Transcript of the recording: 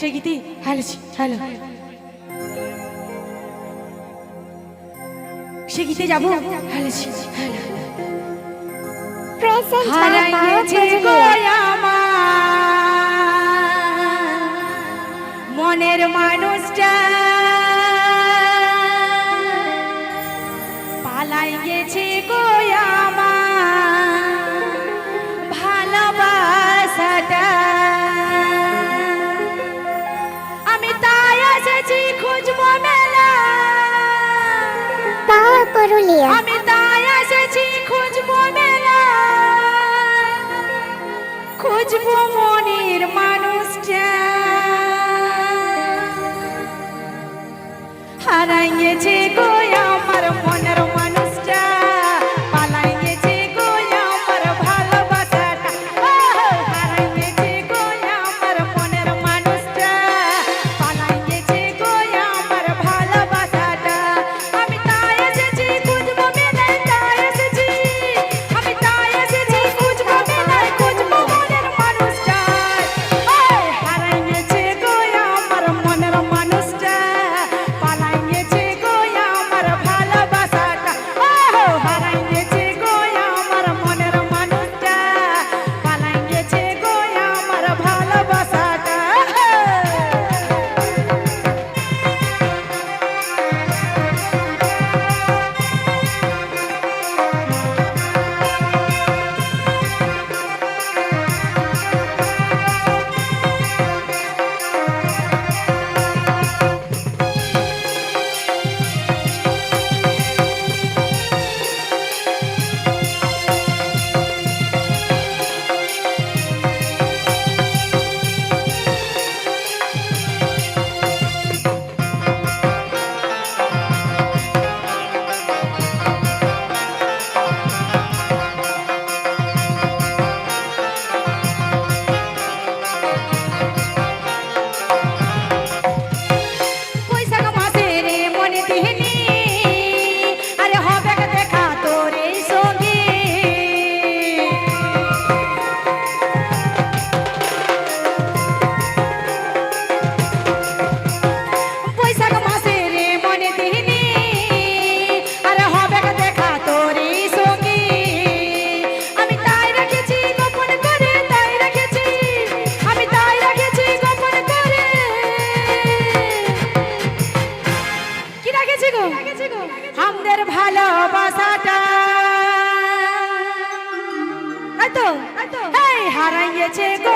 Seguiti, Alice, hello মনের মানুষটা। পালাই গেছে গোয়া হারাইয়েছে গো। দিয়েছে